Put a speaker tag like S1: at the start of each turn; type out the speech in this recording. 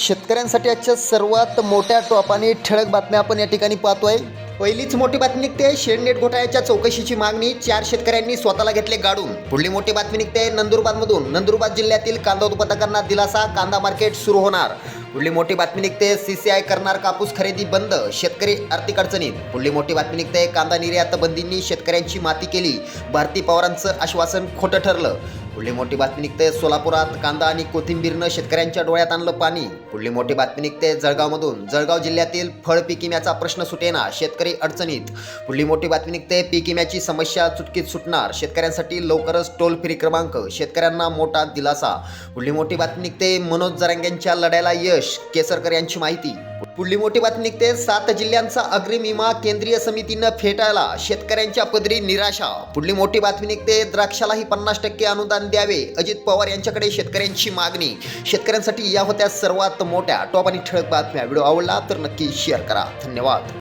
S1: शेतकऱ्यांसाठी आजच्या सर्वात मोठ्या टॉप आणि ठळक बातम्या आपण या ठिकाणी पाहतोय. पहिलीच मोठी बातमी निघते शेडनेट घोटाळ्याच्या चौकशीची मागणी चार शेतकऱ्यांनी स्वतःला घेतले गाडून. पुढली मोठी बातमी निघते नंदुरबारमधून. नंदुरबार जिल्ह्यातील कांदा उत्पादकांना दिलासा कांदा मार्केट सुरू होणार. पुढली मोठी बातमी निघते सीसीआय करणार कापूस खरेदी बंद शेतकरी आर्थिक अडचणीत. पुढली मोठी बातमी निघते कांदा निर्यात बंदींनी शेतकऱ्यांची माती केली. भारती पवारांचं आश्वासन खोटं ठरलं. पुढली मोठी बातमी निघते सोलापुरात. कांदा आणि कोथिंबीरनं शेतकऱ्यांच्या डोळ्यात आणलं पाणी. पुढली मोठी बातमी निघते जळगावमधून. जळगाव जिल्ह्यातील फळ पीक विम्याचा प्रश्न सुटेना शेतकरी अडचणीत. पुढली मोठी बातमी निघते पीक विम्याची समस्या चुटकीत सुटणार. शेतकऱ्यांसाठी लवकरच टोल फ्री क्रमांक. शेतकऱ्यांना मोठा दिलासा. पुढली मोठी बातमी निघते मनोज जरांग्यांच्या लढ्याला यश. केसरकर यांची माहिती. पुढली मोठी बातमी निघते. सात जिल्ह्यांचा अग्रिम विमा केंद्रीय समितीनं फेटाळला. शेतकऱ्यांच्या पदरी निराशा. पुढली मोठी बातमी निघते. द्राक्षालाही पन्नास टक्के अनुदान द्यावे. अजित पवार यांच्याकडे शेतकऱ्यांची मागणी. शेतकऱ्यांसाठी या होत्या सर्वात मोठ्या. टॉप आणि ठळक बातम्या. व्हिडिओ आवडला तर नक्की शेअर करा. धन्यवाद.